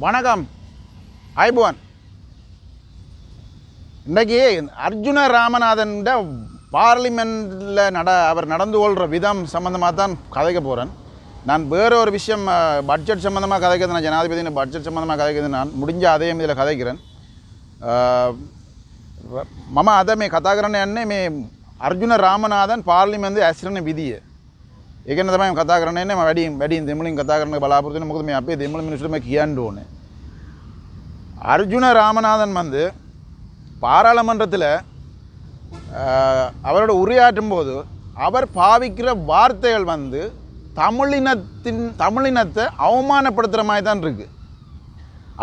வணக்கம் ஐபுவன் இன்றைக்கி அர்ஜுன ராமநாதன் பார்லிமெண்ட்டில் நட அவர் நடந்து கொள்கிற விதம் சம்மந்தமாக தான் கதைக்க போகிறேன் நான் வேற ஒரு விஷயம் பட்ஜெட் சம்மந்தமாக கதைக்கிறது நான் ஜனாதிபதி பட்ஜெட் சம்மந்தமாக கதைக்கிறது நான் முடிஞ்ச அதே இதில் கதைக்கிறேன் මම අද මේ කතා කරන්න යන්නේ මේ අර්ජුන රාමනාදන් පාර්ලිමේන්තු ඇසිරෙන විදිය. ඒකන තමයි කතා කරන්නේ මම වැඩියෙන් වැඩියෙන් දෙමළින් කතා කරන්න බලාපොරොත්තු වෙන්නේ මොකද මේ අපේ දෙමළ මිනිස්සුන්ට මේ කියන්න ඕනේ. அர்ஜுன ராமநாதன் வந்து பாராளுமன்றத்தில் அவரோட உரையாற்றும் போது அவர் பாவிக்கிற வார்த்தைகள் வந்து தமிழினத்தின் தமிழினத்தை அவமானப்படுத்துகிற மாதிரி தான் இருக்குது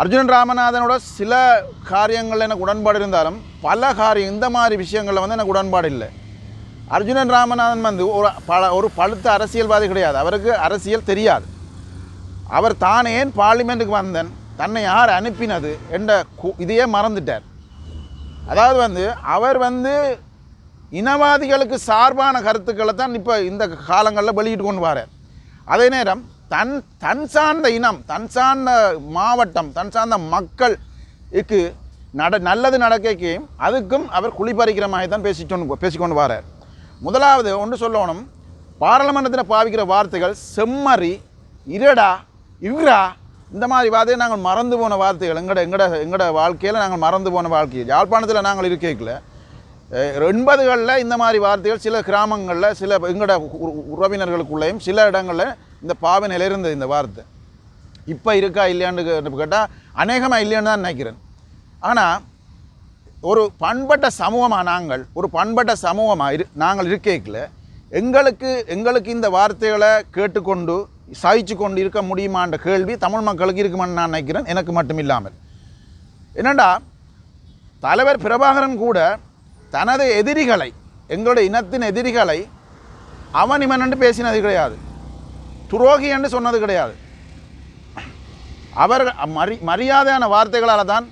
அர்ஜுனன் ராமநாதனோட சில காரியங்கள் எனக்கு உடன்பாடு இருந்தாலும் பல காரியம் இந்த மாதிரி விஷயங்களில் வந்து எனக்கு உடன்பாடு இல்லை அர்ஜுனன் ராமநாதன் வந்து ஒரு பல ஒரு பழுத்த அரசியல்வாதி கிடையாது. அவருக்கு அரசியல் தெரியாது. அவர் தான் ஏன் பார்லிமெண்ட்டுக்கு வந்தன் தன்னை யார் அனுப்பினது என்ற கு- இதையே மறந்துட்டார். அதாவது வந்து அவர் வந்து இனவாதிகளுக்கு சார்பான கருத்துக்களை தான் இப்போ இந்த காலங்களில் வெளியிட்டு கொண்டு வரார். அதே நேரம் தன் தன் சார்ந்த இனம் தன் சார்ந்த மாவட்டம் தன் சார்ந்த மக்களுக்கு நட நல்லது நடக்கைக்கும் அதுக்கும் அவர் குளிப்பறிக்கிற மாதிரி தான் பேசிட்டு பேசிக்கொண்டு வரார். முதலாவது ஒன்று சொல்லணும். பாராளுமன்றத்தில் பாவிக்கிற வார்த்தைகள் செம்மறி இருடா இவ்ரா இந்த மாதிரி வார்த்தையை நாங்கள் மறந்து போன வார்த்தைகள். எங்கட எங்கட எங்கட வாழ்க்கையில் நாங்கள் மறந்து போன வாழ்க்கையில் யாழ்ப்பாணத்தில் நாங்கள் இருக்கல எண்பதுகளில் இந்த மாதிரி வார்த்தைகள் சில கிராமங்களில் சில எங்கட உ- உறவினர்களுக்குள்ளேயும் சில இடங்களில் இந்த பாவனையில் இருந்தது இந்த வார்த்தை. இப்போ இருக்கா இல்லையான்னு கேட்டால் அநேகமாக இல்லையான்னு தான் நினைக்கிறேன். ஆனால் ஒரு பண்பட்ட சமூகமாக நாங்கள் ஒரு பண்பட்ட சமூகமாக இரு நாங்கள் இருக்கேக்கில் எங்களுக்கு எங்களுக்கு இந்த வார்த்தைகளை கேட்டுக்கொண்டு சாய்ச்சி கொண்டு இருக்க முடியுமான்ற கேள்வி தமிழ் மக்களுக்கு இருக்குமான்னு நான் நினைக்கிறேன். எனக்கு மட்டும் இல்லாமல். என்னடா தலைவர் பிரபாகரன் கூட தனது எதிரிகளை எங்களுடைய இனத்தின் எதிரிகளை அவன் இவன் என்று பேசினது கிடையாது. துரோகி என்று சொன்னது கிடையாது. அவர் மரி மரியாதையான வார்த்தைகளால் தான்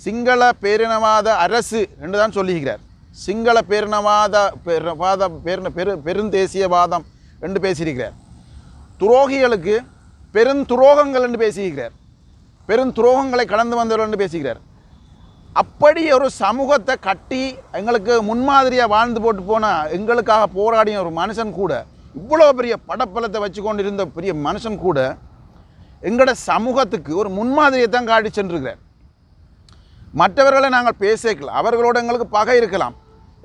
சிங்கள பேரினவாத அரசு என்று தான் சொல்லுகிறார். சிங்கள பேரினவாத பேரவாத பேரின பெரு பெருந்தேசியவாதம் என்று பேசியிருக்கிறார். துரோகிகளுக்கு பெருந்துரோகங்கள் என்று பேசியிருக்கிறார். பெருந்துரோகங்களை கடந்து வந்தவர்கள் என்று பேசுகிறார் அப்படி ஒரு சமூகத்தை கட்டி எங்களுக்கு முன்மாதிரியாக வாழ்ந்து போட்டு போனால் எங்களுக்காக போராடிய ஒரு மனுஷன் கூட இவ்வளோ பெரிய படப்பலத்தை வச்சு கொண்டு இருந்த பெரிய மனுஷன் கூட எங்களோட சமூகத்துக்கு ஒரு முன்மாதிரியை தான் காட்டி சென்றிருக்கிறார். மற்றவர்களை நாங்கள் பேசிக்கலாம் அவர்களோட எங்களுக்கு பகை இருக்கலாம்.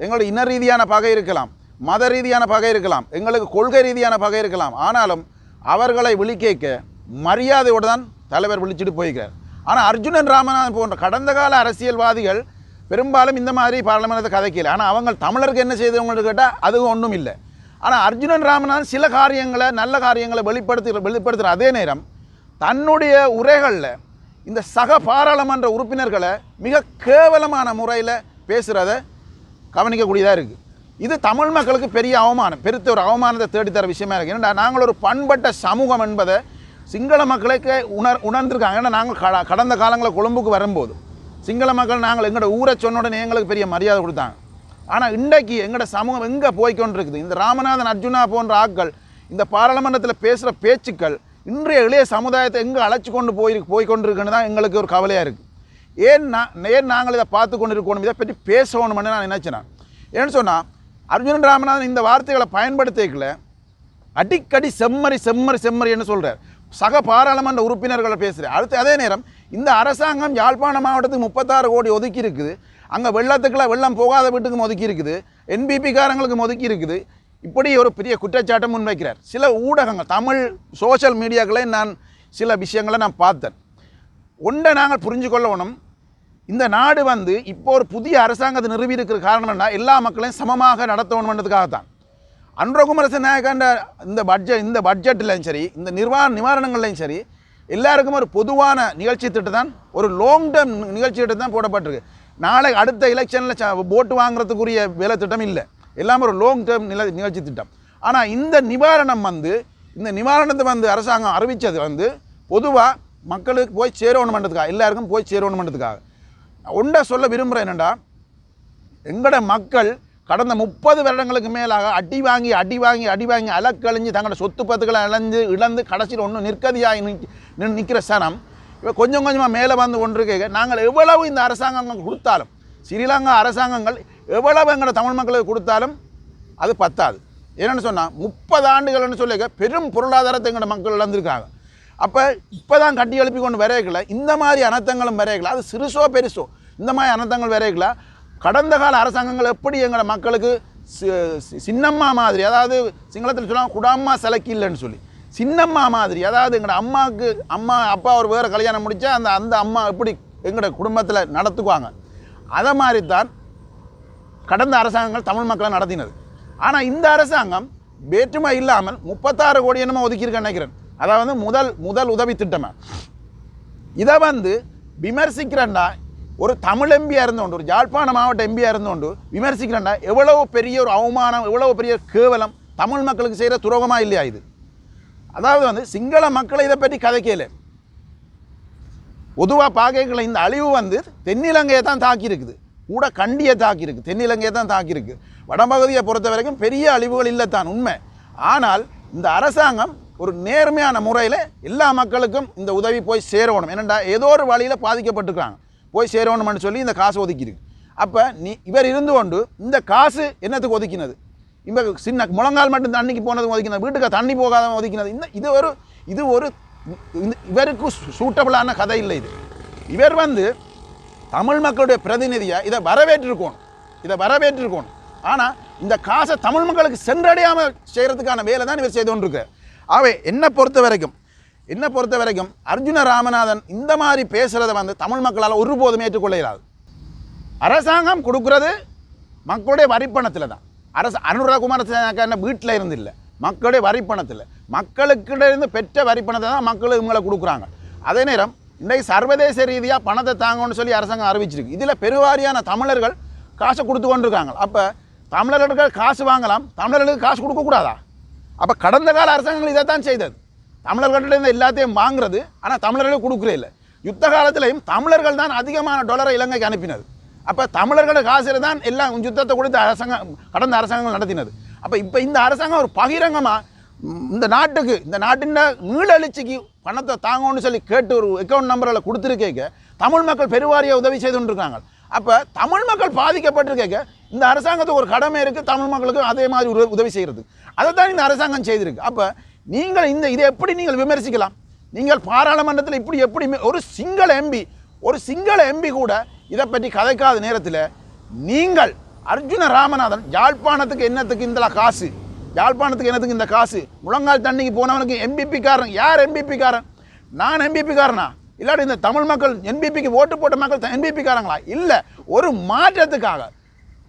எங்களோட இன ரீதியான பகை இருக்கலாம். மத ரீதியான பகை இருக்கலாம். எங்களுக்கு கொள்கை ரீதியான பகை இருக்கலாம். ஆனாலும் அவர்களை விழிக்கேக்க மரியாதையோடு தான் தலைவர் விழிச்சிட்டு போய்கிறார் ஆனால் அர்ஜுனன் ராமநாதன் போன்ற கடந்த கால அரசியல்வாதிகள் பெரும்பாலும் இந்த மாதிரி பாராளுமன்றத்தை கதைக்கல. ஆனால் அவங்க தமிழருக்கு என்ன செய்தவங்கன்னு கேட்டால் அதுவும் ஒன்றும் இல்லை. ஆனால் அர்ஜுனன் ராமநாதன் சில காரியங்களை நல்ல காரியங்களை வெளிப்படுத்து வெளிப்படுத்துகிற அதே நேரம் தன்னுடைய உரைகளில் இந்த சக பாராளுமன்ற உறுப்பினர்களை மிக கேவலமான முறையில் பேசுகிறத கவனிக்கக்கூடியதாக இருக்குது இது தமிழ் மக்களுக்கு பெரிய அவமானம் பெருத்த ஒரு அவமானத்தை தேடித்தர விஷயமா இருக்குது ஏன்னா நாங்கள் ஒரு பண்பட்ட சமூகம் என்பதை சிங்கள மக்களுக்கு உணர் உணர்ந்திருக்காங்க. ஏன்னா நாங்கள் கட- கடந்த காலங்களில் கொழும்புக்கு வரும்போது சிங்கள மக்கள் நாங்கள் எங்களோட ஊரை சொன்ன உடனே எங்களுக்கு பெரிய மரியாதை கொடுத்தாங்க. ஆனால் இன்றைக்கு எங்களோட சமூகம் எங்கே போய்க்கொண்டிருக்குது? இந்த ராமநாதன் அர்ஜுனா போன்ற ஆட்கள் இந்த பாராளுமன்றத்தில் பேசுகிற பேச்சுக்கள் இன்றைய இளைய சமுதாயத்தை எங்கே அழைச்சி கொண்டு போய் போய்க்கொண்டிருக்குன்னு தான் எங்களுக்கு ஒரு கவலையாக இருக்குது ஏன் நான் ஏன் நாங்கள் இதை பார்த்து கொண்டு இருக்கணும் இதை பற்றி பேசணும்னு நான் நினச்சேன்? ஏன்னு சொன்னால் அர்ஜுனன் ராமநாதன் இந்த வார்த்தைகளை பயன்படுத்திக்கல. அடிக்கடி செம்மறி செம்மறி செம்மறின்னு சொல்கிறார் சக பாராளுமன்ற உறுப்பினர்களை பேசுகிறேன் அடுத்து அதே நேரம் இந்த அரசாங்கம் யாழ்ப்பாண மாவட்டத்துக்கு முப்பத்தாறு கோடி ஒதுக்கி இருக்குது. அங்கே வெள்ளத்துக்குலாம் வெள்ளம் போகாத வீட்டுக்கும் ஒதுக்கி இருக்குது. என்பிபிக்காரங்களுக்கும் ஒதுக்கி இருக்குது. இப்படி ஒரு பெரிய குற்றச்சாட்டை முன்வைக்கிறார். சில ஊடகங்கள் தமிழ் சோஷியல் மீடியாக்களை நான் சில விஷயங்களை நான் பார்த்தேன். ஒன்றை நாங்கள் புரிஞ்சு கொள்ளணும். இந்த நாடு வந்து இப்போ ஒரு புதிய அரசாங்கத்தை நிறுவி இருக்கிற காரணம் என்ன? எல்லா மக்களையும் சமமாக நடத்தணுன்றதுக்காக தான் அன்றகுமரச நாயக்காண்ட இந்த பட்ஜெட் இந்த பட்ஜெட்லையும் சரி இந்த நிர்வாக நிவாரணங்கள்லையும் சரி எல்லாருக்கும் ஒரு பொதுவான நிகழ்ச்சி திட்டம் தான் ஒரு லாங் டேர்ம் நிகழ்ச்சி திட்டம் தான் போடப்பட்டிருக்கு. நாளை அடுத்த எலெக்ஷனில் ஓட்டு வாங்குறதுக்குரிய வேலை திட்டம் இல்லை எல்லாம் ஒரு லாங் டேர்ம் நில நிகழ்ச்சி திட்டம். ஆனால் இந்த நிவாரணம் வந்து இந்த நிவாரணத்தை வந்து அரசாங்கம் அறிவித்தது வந்து பொதுவாக மக்களுக்கு போய் சேரணும் பண்ணுறதுக்காக எல்லாருக்கும் போய் சேரணும் பண்ணுறதுக்காக ஒன்றை சொல்ல விரும்புகிறேன் என்னென்னா எங்களோட மக்கள் கடந்த முப்பது வருடங்களுக்கு மேலாக அடி வாங்கி அடி வாங்கி அடி வாங்கி அலக்கழிஞ்சு தங்களோட சொத்து பத்துக்களை இழந்து இழந்து கடைசியில் ஒன்றும் நின் நிற்கிற சனம் இப்போ கொஞ்சம் கொஞ்சமாக மேலே வந்து ஒன்று கேட்க நாங்கள் எவ்வளவு இந்த அரசாங்கங்கள் கொடுத்தாலும் ஸ்ரீலங்கா அரசாங்கங்கள் எவ்வளவு எங்களோட தமிழ் மக்களுக்கு கொடுத்தாலும் அது பத்தாது. என்னென்னு சொன்னால் முப்பது ஆண்டுகள்னு சொல்லிக்க பெரும் பொருளாதாரத்தை எங்களோட மக்கள் இழந்திருக்காங்க. அப்போ இப்போ தான் கட்டி எழுப்பி கொண்டு வரையக்கல இந்த மாதிரி அனர்த்தங்களும் வரையக்கல அது சிறுசோ பெருசோ இந்த மாதிரி அனர்த்தங்கள் வரையக்கல கடந்த கால அரசாங்கங்கள் எப்படி எங்களோட மக்களுக்கு சி- சின்னம்மா மாதிரி அதாவது சிங்களத்தில் சொல்லுவாங்க குடாம்மா சிலைக்கு இல்லைன்னு சொல்லி சின்னம்மா மாதிரி அதாவது எங்களோட அம்மாவுக்கு அம்மா அப்பா ஒரு வேறு கல்யாணம் முடித்தா அந்த அந்த அம்மா எப்படி எங்களோட குடும்பத்தில் நடத்துக்குவாங்க? அதை மாதிரி தான் கடந்த அரசாங்கங்கள் தமிழ் மக்களை நடத்தினது. ஆனால் இந்த அரசாங்கம் வேற்றுமை இல்லாமல் முப்பத்தாறு கோடி என்னமோ ஒதுக்கியிருக்க நினைக்கிறேன். அதாவது முதல் முதல் உதவி திட்டமாக இதை வந்து விமர்சிக்கிறேன்டா ஒரு தமிழ் எம்பியாக இருந்தோண்டு ஒரு யாழ்ப்பாண மாவட்ட எம்பியாக இருந்தோண்டு விமர்சிக்கிறேன்டா எவ்வளவு பெரிய ஒரு அவமானம் எவ்வளவு பெரிய கேவலம் தமிழ் மக்களுக்கு செய்கிற துரோகமா இல்லையா இது? அதாவது வந்து சிங்கள மக்களை இதை பற்றி கதைக்கல. பொதுவாக பார்க்கல இந்த அழிவு வந்து தென்னிலங்கையை தான் தாக்கியிருக்குது. கூட கண்டியை தாக்கியிருக்கு. தென்னிலங்கையை தான் தாக்கியிருக்கு வடபகுதியை பொறுத்த வரைக்கும் பெரிய அழிவுகள் இல்லை தான் உண்மை. ஆனால் இந்த அரசாங்கம் ஒரு நேர்மையான முறையில் எல்லா மக்களுக்கும் இந்த உதவி போய் சேரணும். என்னண்டா ஏதோ ஒரு வழியில் பாதிக்கப்பட்டிருக்காங்க. போய் சேரணும்னு சொல்லி இந்த காசு ஒதுக்கியிருக்கு. அப்போ நீ இவர் இருந்து கொண்டு இந்த காசு என்னத்துக்கு ஒதுக்கினது? இவங்க சின்ன முழங்கால் மட்டும் தண்ணிக்கு போனது ஒதுக்கினது வீட்டுக்கு தண்ணி போகாத ஒதுக்கினது. இந்த இது ஒரு இது ஒரு இவருக்கு சூட்டபிளான கதை இல்லை இது. இவர் வந்து தமிழ் மக்களுடைய பிரதிநிதியாக இதை வரவேற்றிருக்கணும். இதை வரவேற்றிருக்கணும். ஆனால் இந்த காசை தமிழ் மக்களுக்கு சென்றடையாமல் செய்கிறதுக்கான வேலை தான் இவர் செய்து கொண்டிருக்கு ஆகவே என்னை பொறுத்த வரைக்கும் என்னை பொறுத்த வரைக்கும் அர்ஜுன ராமநாதன் இந்த மாதிரி பேசுகிறத வந்து தமிழ் மக்களால் ஒருபோதும் ஏற்றுக்கொள்ள இயலாது அரசாங்கம் கொடுக்குறது மக்களுடைய வரிப்பணத்தில் தான். அரசு அனுரகுமார என்ன வீட்டில் இருந்து இல்லை மக்களுடைய வரிப்பணத்தில். மக்களுக்கிட்ட இருந்து பெற்ற வரிப்பணத்தை தான் மக்கள் இவங்களை கொடுக்குறாங்க. அதே நேரம் இன்றைக்கு சர்வதேச ரீதியாக பணத்தை தாங்கன்னு சொல்லி அரசாங்கம் அறிவிச்சிருக்கு. இதில் பெருவாரியான தமிழர்கள் காசை கொடுத்து கொண்டிருக்காங்க. அப்போ தமிழர்கள் காசு வாங்கலாம். தமிழர்களுக்கு காசு கொடுக்கக்கூடாதா அப்போ கடந்த கால அரசாங்கங்கள் இதை தான் செய்தது. தமிழர்கள்ட்ட எல்லாத்தையும் வாங்குறது. ஆனால் தமிழர்களுக்கு கொடுக்குறே இல்லை. யுத்த காலத்திலையும் தமிழர்கள் தான் அதிகமான டொலரை இலங்கைக்கு அனுப்பினது. அப்போ தமிழர்களோட காசில் தான் எல்லாம் யுத்தத்தை கொடுத்து அரசாங்கம் கடந்த அரசாங்கம் நடத்தினது. அப்போ இப்போ இந்த அரசாங்கம் ஒரு பகிரங்கமாக இந்த நாட்டுக்கு இந்த நாட்டின் மீளெழுச்சிக்கு பணத்தை தாங்கன்னு சொல்லி கேட்டு ஒரு அக்கௌண்ட் நம்பரில் கொடுத்துருக்கேக்க தமிழ் மக்கள் பெருவாரியாக உதவி செய்து கொண்டிருக்காங்க அப்போ தமிழ் மக்கள் பாதிக்கப்பட்டிருக்கேக்க இந்த அரசாங்கத்துக்கு ஒரு கடமை இருக்குது தமிழ் மக்களுக்கு அதே மாதிரி உதவி செய்கிறது அதை தான் இந்த அரசாங்கம் செய்திருக்கு. அப்போ நீங்கள் இந்த இதை எப்படி நீங்கள் விமர்சிக்கலாம்? நீங்கள் பாராளுமன்றத்தில் இப்படி எப்படி ஒரு சிங்கள எம்பி ஒரு சிங்கள எம்பி கூட இதை பற்றி கதைக்காத நேரத்தில் நீங்கள் அர்ஜுன ராமநாதன் யாழ்ப்பாணத்துக்கு என்னத்துக்கு இந்த காசு? யாழ்ப்பாணத்துக்கு என்னதுக்கு இந்த காசு? முழங்கால் தண்ணிக்கு போனவனுக்கு எம்பிபி காரன். யார் எம்பிபி காரன்? நான் எம்பிபி காரனா? இல்லாட்டி இந்த தமிழ் மக்கள் என்பிபிக்கு ஓட்டு போட்ட மக்கள் என்பிபி காரங்களா? இல்லை ஒரு மாற்றத்துக்காக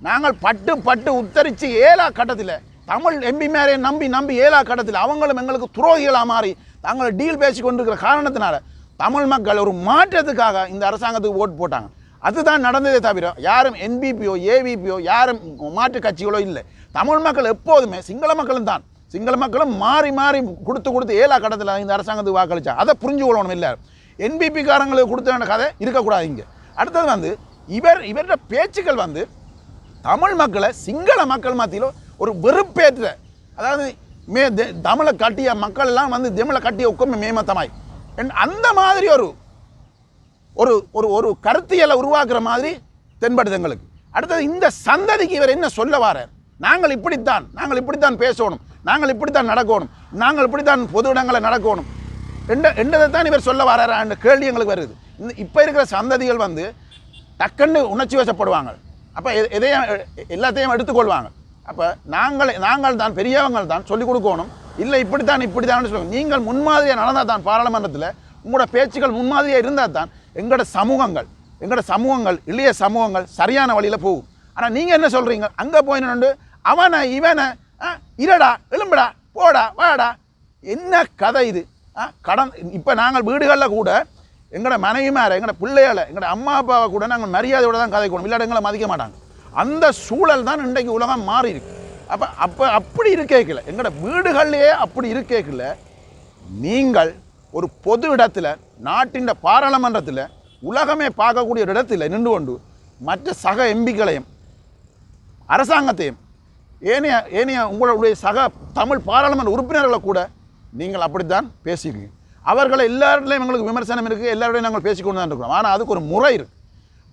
நாங்கள் பட்டு பட்டு உத்தரித்து ஏழா கட்டத்தில் தமிழ் எம்பி மேலே நம்பி நம்பி ஏழா கட்டத்தில் அவங்களும் எங்களுக்கு துரோகிகளாக மாறி தாங்கள் டீல் பேசி கொண்டிருக்கிற காரணத்தினால தமிழ் மக்கள் ஒரு மாற்றத்துக்காக இந்த அரசாங்கத்துக்கு ஓட்டு போட்டாங்க. அதுதான் நடந்ததே தவிர யாரும் என்பிபியோ ஏவிபியோ யாரும் மாற்று கட்சிகளோ இல்லை. தமிழ் மக்கள் எப்போதுமே சிங்கள மக்களும் தான். சிங்கள மக்களும் மாறி மாறி கொடுத்து கொடுத்து ஏழா கடத்தில் இந்த அரசாங்கத்துக்கு வாக்களித்தா அதை புரிஞ்சு கொள்ளணும் இல்லை. என்பிபிக்காரங்களுக்கு கொடுத்த கதை இருக்கக்கூடாது இங்கே. அடுத்தது வந்து இவர் இவரோட பேச்சுக்கள் வந்து தமிழ் மக்களை சிங்கள மக்கள் மத்தியில் ஒரு வெறுப்பேற்ற அதாவது மே தமிழை கட்டிய மக்கள் எல்லாம் வந்து தமிழை கட்டிய உட்கமே மேமத்தமாய். என் அந்த மாதிரி ஒரு ஒரு ஒரு ஒரு கருத்தியலை உருவாக்குற மாதிரி தென்படுது எங்களுக்கு. அடுத்தது இந்த சந்ததிக்கு இவர் என்ன சொல்ல வாரார்? நாங்கள் இப்படித்தான் நாங்கள் இப்படித்தான் பேசணும் நாங்கள் இப்படித்தான் நடக்கணும் நாங்கள் இப்படித்தான் பொது இடங்களை நடக்கணும். ரெண்டு ரெண்டதை தான் இவர் சொல்ல வராரா? கேள்வி எங்களுக்கு வருது. இந்த இப்போ இருக்கிற சந்ததிகள் வந்து டக்குன்னு உணர்ச்சி வசப்படுவாங்க. அப்போ எதையும் எல்லாத்தையும் எடுத்துக்கொள்வாங்க. அப்போ நாங்கள் நாங்கள் தான் பெரியவங்க தான் சொல்லிக் கொடுக்கணும். இல்லை இப்படித்தான் இப்படித்தான் சொல்லுவோம் நீங்கள் முன்மாதிரியாக நடந்தால் தான் பாராளுமன்றத்தில் உங்களோட பேச்சுக்கள் முன்மாதிரியாக இருந்தால் தான் எங்களோட சமூகங்கள் எங்களோட சமூகங்கள் இளைய சமூகங்கள் சரியான வழியில் போகும். ஆனால் நீங்கள் என்ன சொல்கிறீங்க அங்கே போய் நின்று அவனை இவனை ஆ, இருடா எலும்புடா போடா வாடா. என்ன கதை இது? ஆ, கடன் இப்போ நாங்கள் வீடுகளில் கூட எங்களோட மனைவிமாரை எங்களோட பிள்ளைகளை எங்களோட அம்மா அப்பாவை கூட நாங்கள் மரியாதையோட தான் கதைக்கணும் இல்லாட எங்களை மதிக்க மாட்டாங்க. அந்த சூழல் தான் இன்றைக்கு உலகம் மாறி இருக்கு. அப்போ அப்போ அப்படி இருக்கேக்கில்ல. எங்களோட வீடுகள்லேயே அப்படி இருக்கேக்கில்ல. நீங்கள் ஒரு பொது இடத்துல நாட்டின் பாராளுமன்றத்தில் உலகமே பார்க்கக்கூடிய ஒரு இடத்துல நின்று கொண்டு மற்ற சக எம்பிக்களையும் அரசாங்கத்தையும் ஏனைய ஏனைய உங்களுடைய சக தமிழ் பாராளுமன்ற உறுப்பினர்களை கூட நீங்கள் அப்படித்தான் பேசியிருக்கீங்க அவர்களை எல்லாருடையும் எங்களுக்கு விமர்சனம் இருக்குது எல்லாரோடையும் நாங்கள் பேசிக்கொண்டு தான் இருக்கிறோம். ஆனால் அதுக்கு ஒரு முறை இருக்குது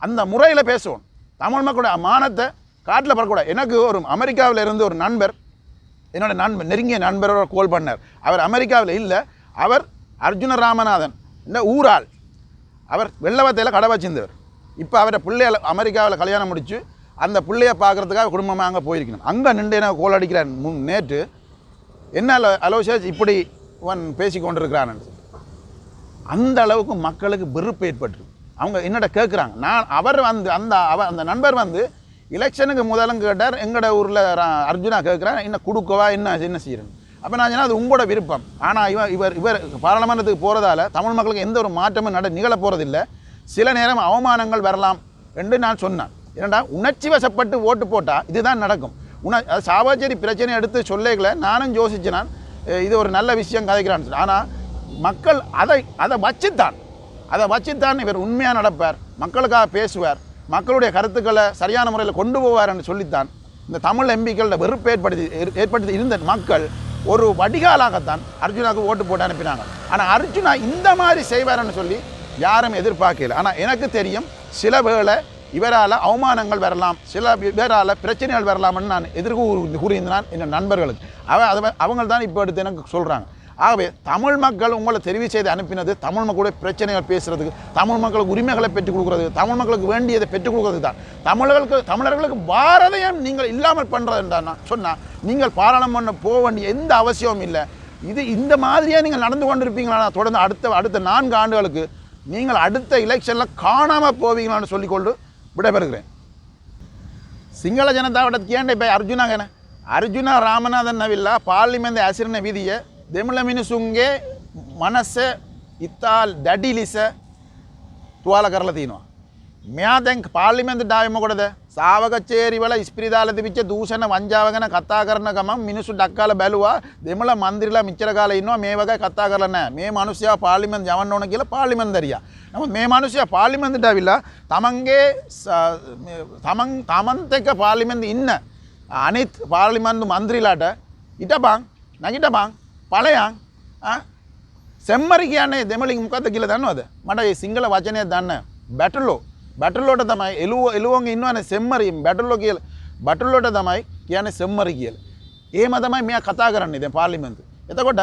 அந்த முறையில் பேசுவோம். தமிழ் மக்களுடைய மானத்தை காட்டில் பறக்கூடாது எனக்கு ஒரு அமெரிக்காவில் இருந்து ஒரு நண்பர் என்னோடய நண்பர் நெருங்கிய நண்பரோட கோல் பண்ணார். அவர் அமெரிக்காவில் இல்லை. அவர் அர்ஜுன ராமநாதன் இந்த ஊரால் அவர் வெள்ளவத்தையில் கடை வச்சிருந்தவர். இப்போ அவரை பிள்ளைய அமெரிக்காவில் கல்யாணம் முடித்து அந்த பிள்ளைய பார்க்கறதுக்காக குடும்பமாக அங்கே போயிருக்கணும். அங்கே நின்று என்ன கோலடிக்கிறான் முன் நேற்று? என்ன அலோ அலோசியாஸ் இப்படி இவன் பேசி கொண்டிருக்கிறான். அந்த அளவுக்கு மக்களுக்கு வெறுப்பு ஏற்பட்டுருக்கு. அவங்க என்னடா கேட்குறாங்க நான் அவர் வந்து அந்த அவர் அந்த நண்பர் வந்து எலெக்ஷனுக்கு முதலும் கேட்டார். எங்களோட ஊரில் அர்ஜுனா கேட்குறேன் என்ன கொடுக்கவா என்ன என்ன செய்கிறேன் அப்போ நான் சொன்னால் அது உங்களோட விருப்பம். ஆனால் இவர் இவர் இவர் பாராளுமன்றத்துக்கு போகிறதால தமிழ் மக்களுக்கு எந்த ஒரு மாற்றமும் நட நிகழ போகிறதில்ல சில நேரம் அவமானங்கள் வரலாம் என்று நான் சொன்னேன். ஏன்னா உணர்ச்சி வசப்பட்டு ஓட்டு போட்டால் இதுதான் நடக்கும். உண அது சாவாச்சேரி பிரச்சனை எடுத்து சொல்லைகளை நானும் யோசிச்சினான் இது ஒரு நல்ல விஷயம் கதைக்கிறான்னு ஆனால் மக்கள் அதை அதை வச்சுத்தான். அதை வச்சுத்தான் இவர் உண்மையாக நடப்பார் மக்களுக்காக பேசுவார் மக்களுடைய கருத்துக்களை சரியான முறையில் கொண்டு போவார் என்று சொல்லித்தான். இந்த தமிழ் எம்பிக்களோட வெறுப்பு ஏற்படுத்தி ஏற்படுத்தி இருந்த மக்கள் ஒரு வடிகாலாகத்தான் அர்ஜுனாவுக்கு ஓட்டு போட்டு அனுப்பினாங்க. ஆனால் அர்ஜுனா இந்த மாதிரி செய்வார்னு சொல்லி யாரும் எதிர்பார்க்கல. ஆனால் எனக்கு தெரியும் சில வேளை இவரால் அவமானங்கள் வரலாம் சில பேரால் பிரச்சனைகள் வரலாம்னு நான் எதிர்கூறு கூறியிருந்தான் என் நண்பர்களுக்கு. அவ அதை அவங்க தான் இப்போ எடுத்து எனக்கு சொல்கிறாங்க ஆகவே தமிழ் மக்கள் உங்களை தெரிவு செய்து அனுப்பினது தமிழ் மக்களுடைய பிரச்சனைகள் பேசுகிறதுக்கு தமிழ் மக்களுக்கு உரிமைகளை பெற்றுக் கொடுக்குறது தமிழ் மக்களுக்கு வேண்டியதை பெற்றுக் கொடுக்குறது தான். தமிழர்களுக்கு தமிழர்களுக்கு பாரதையும் நீங்கள் இல்லாமல் பண்ணுறதுன்னா சொன்னால் நீங்கள் பாராளுமன்றம் போக வேண்டிய எந்த அவசியமும் இல்லை. இது இந்த மாதிரியே நீங்கள் நடந்து கொண்டிருப்பீங்களா? தொடர்ந்து அடுத்த அடுத்த நான்கு ஆண்டுகளுக்கு நீங்கள் அடுத்த எலெக்ஷனில் காணாமல் போவீங்களான்னு சொல்லிக்கொண்டு விடைபெறுகிறேன் சிங்கள ஜனதாவிட கேண்ட இப்போ அர்ஜுனா என்ன அர்ஜுனா ராமநாதன் நவில்லா பார்லிமெண்ட் அசிரன விதிய தமிழ மினிசுங்கே மனச இத்தால் டடிலிச துவால கரல தீனுவா මෙයා දැන් පාර්ලිමේන්තු ඩාවේ මොකටද? සාවකච්ඡේරි වල ඉස්පිරිතාල තිබිච්ච දූෂණ වංචාව ගැන කතා කරන ගමන් මිනිස්සු ඩක්කාලා බැලුවා දෙමළ මන්දිරලා මෙච්චර කාලේ ඉන්නවා මේ වගේ කතා කරලා නැහැ. මේ මිනිස්සයා පාර්ලිමේන්තු යවන්න ඕන කියලා පාර්ලිමේන්තරියා. නමුත් මේ මිනිස්සයා පාර්ලිමේන්තුට ඇවිල්ලා තමන්ගේ ස- මේ තමන් තමන්ත් එක්ක පාර්ලිමේන්තු ඉන්න අනිත් පාර්ලිමේන්තු මන්ත්‍රීලාට හිටපන් නැගිටපන් ඵලයන් ආ සෙම්මරි කියන්නේ දෙමලින් මොකක්ද කියලා දන්නවද? මට ඒ සිංහල වචනය දන්න බැටලෝ බැටලෝට තමයි එළුව එළුවන්ගේ ඉන්නවනේ සෙම්මරි බැටලෝ කියලා. බැටලෝට තමයි කියන්නේ සෙම්මරි කියලා. එහෙම තමයි මෙයා කතා කරන්නේ දැන් පාර්ලිමේන්තුවේ. එතකොට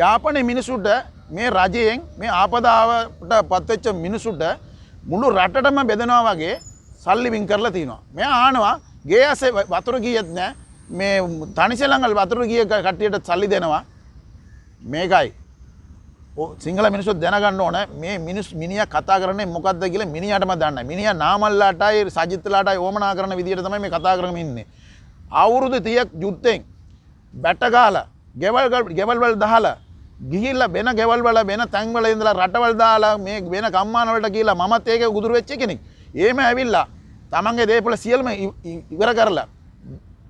යාපනයේ මිනිසුන්ට මේ රජයෙන් මේ ආපදාවට පත්වෙච්ච මිනිසුන්ට මුළු රටටම බෙදනවා වගේ සල්ලි වින් කරලා තිනවා. මෙයා ආනවා ගේ ඇසේ වතුර ගියෙත් නෑ මේ තනිසෙලංගල් වතුර ගිය කට්ටියට සල්ලි දෙනවා මේකයි ඕ සිංහල මිනිස්සුත් දැනගන්න ඕන. මේ මිනිස් මිනිිය කතා කරන්නේ මොකක්ද කියලා මිනිියටම දන්න මිනිිය නාමල්ලාටයි සජිතලාටයි ඕමනා කරන විදිට තමයි මේ කතා කරම ඉන්නේ. අවුරුදු තියක් යුත්තෙන් බැට්ටකාල ගෙවල්ගල් ගෙවල්වල් දහල ගිහිල්ල වෙන ගෙවල්වල වෙන තැන්වල ඉඳලා රටවල් දාලා මේ වෙන කම්මානවලට කියලා මත් ඒක උදුර වෙච්ච කෙනෙක්. ඒම ඇවිල්ලා තමන්ගේ දේපල සියල්ම ඉ- ඉ- ඉවර කරලා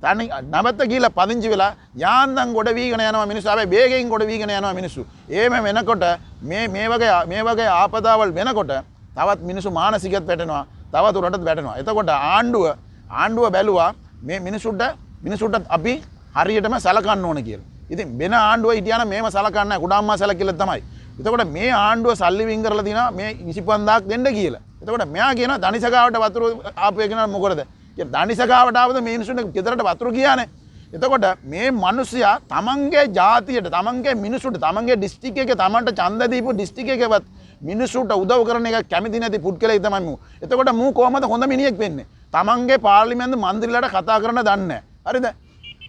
තනි නවත්ත කියලා පදිංචි වෙලා යාන්දන් ගොඩ වීගෙන යනවා මිනිස්සු හැබැයි වේගයෙන් ගොඩ වීගෙන යනවා මිනිස්සු. ඒම වෙනකොට මේ මේ වගේ මේ වගේ ආපදාවල් වෙනකොට තවත් මිනිස්සු මානසිකත් වැටෙනවා. තවත් උරටත් වැටෙනවා. එතකොට ආණ්ඩුව ආණ්ඩුව බැලුවා මේ මිනිසුන්ට මිනිසුන්ටත් අපි හරියටම සලකන්න ඕන කියලා. ඉතින් වෙන ආණ්ඩුව හිටියන මේම සලකන්න නැහැ. කුඩම්මා සලකිල්ල තමයි. එතකොට මේ ආණ්ඩුව සල්ලි වින් කරලා තිනවා මේ 25000ක් දෙන්න කියලා. එතකොට මෙයා කියනවා දනිසගාවට වතුර ආපු එක නේද මොකටද? ඒ දනිසගාවට ආවද මේ මිනිසුන්ට ගෙදරට වතුර කියන්නේ. එතකොට මේ මිනිස්සයා තමන්ගේ ජාතියට තමන්ගේ මිනිසුන්ට තමන්ගේ ඩිස්ට්‍රික්ට් එකේ තමන්ට ඡන්ද දීපු ඩිස්ට්‍රික්ට් එකේවත් මිනිසුන්ට උදව් කරන එක කැමති නැති පුද්ගලයෙක් තමයි මූ. එතකොට මූ කොහමද හොඳ මිනිහෙක් වෙන්නේ? තමන්ගේ පාර්ලිමේන්තු මන්ත්‍රීලාට කතා කරන්න දන්නේ නැහැ. හරිද?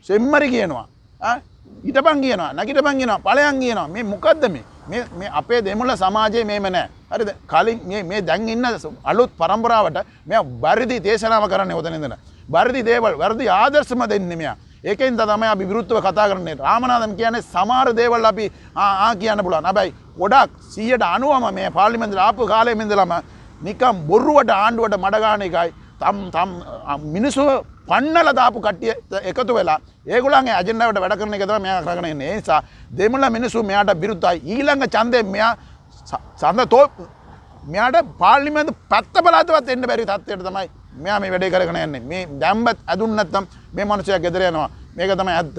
සෙම්මරි කියනවා. ආ හිටපන් කියනවා නැගිටපන් කියනවා ඵලයන් කියනවා මේ මොකද්ද මේ මේ මේ අපේ දෙමළ සමාජයේ මේම නැහැ හරිද? කලින් මේ මේ දැන් ඉන්න අලුත් පරම්පරාවට මෙයා වැරදි දේශනාව කරන්නේ ඔතන ඉඳලා. වැරදි දේවල් වැරදි ආදර්ශම දෙන්නේ මෙයා. ඒකෙන් තමයි අපි විරුද්ධව කතා කරන්නේ. රාමනාදන් කියන්නේ සමහර දේවල් අපි ආ ආ කියන්න පුළුවන්. හැබැයි ගොඩක් 190ම මේ පාර්ලිමේන්තුවට ආපු කාලෙම ඉඳලම නිකම් බොරුවට ආණ්ඩුවට මඩ ගන්න එකයි තම් තම් මිනිස්සු පන්නල දාපු කට්ටිය එකතු වෙලා ඒගොල්ලන්ගේ අජෙන්ඩාවට වැඩ කරන එක තමයි මෙයා කරගෙන ඉන්නේ. ඒ නිසා දෙමළ මිනිස්සු මෙයාට විරුද්ධයි. ඊළඟ ඡන්දේ මෙයා ස- සඳ තෝ මෙයාට පාර්ලිමේන්තු පැත්ත බලතවත් එන්න බැරි තත්ත්වයට තමයි මෙයා මේ වැඩේ කරගෙන යන්නේ. මේ දැම්බත් ඇදුන් නැත්තම් මේ මිනිස්සයා ගෙදර යනවා. මේක තමයි ඇත්ත.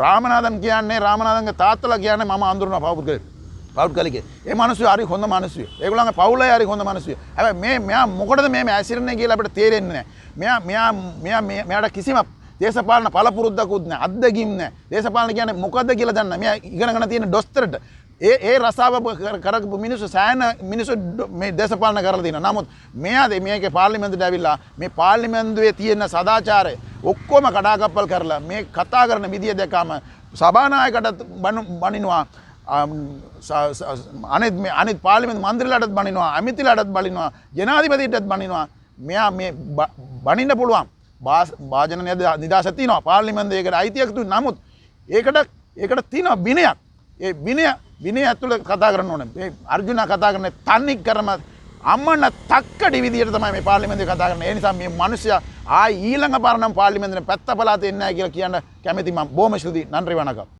රාමනාදන් කියන්නේ රාමනාදන්ගේ තාත්තලා කියන්නේ මම අඳුරන පවුපුද්ගලෙක්. පවු් කලික. ඒ මනසු අරි හොඳ මනසු ඒගුලන් පවුල අරි හොඳ මනසු ඇ මේ මෙයා මොකටද මේ ඇසිරණ කියලා අපට තේරෙන්නේ මෙයා මෙයා මෙයා මෙයාට කිසිම දේශපාලන පලපුරුද්දකුත්න අදගින්න දේශපාලන කියන මොකද කියලා දන්න මෙයා ඉගෙනගන තියෙන ඩොස්තරට ඒ ඒ රසාාව කරපු මිනිස්සු සෑන මිනිසු මේ දේශපාලන කරලා තින නමුත් මෙයාද මේක පාලිමෙන්දට ඇවිල්ලා මේ පාලිමෙන්දුවේ තියෙන සදාචාරය ඔක්කොම කඩාකප්පල් කරලා මේ කතා කරන විදිිය දෙකාම සභානායකටත් බනිනවා. අනෙත් මේ අනිත් පාලිමෙන් මන්ද්‍රලටත් බනිනවා ඇමිතිලටත් බලිනවා ජනාධිපතිටත් බනිනවා. මෙයා මේ බනින්න පුළුවන්. භාජන නිදශතිනවා පාර්ලිමන්දයකට අයිතියක්තු නමුත් ඒකට ඒකට තින බිනයක් ඒ බිනය විනය ඇතුළ කතා කරන්න ඕන. අර්ජුන කතා කරන තන්නික් කරම අම්මන්න තක්කට විදිට තමයි මේ පාලිමෙන්ද කතා කරන නිසා මේ මනුෂ්‍ය ආ ඊළඟ පරනම් පාලිමෙන්දන පැත්ත පලාත එන්න කියලා කියන්න කැමතිම බෝමශුති නන්ත්‍රී වනක.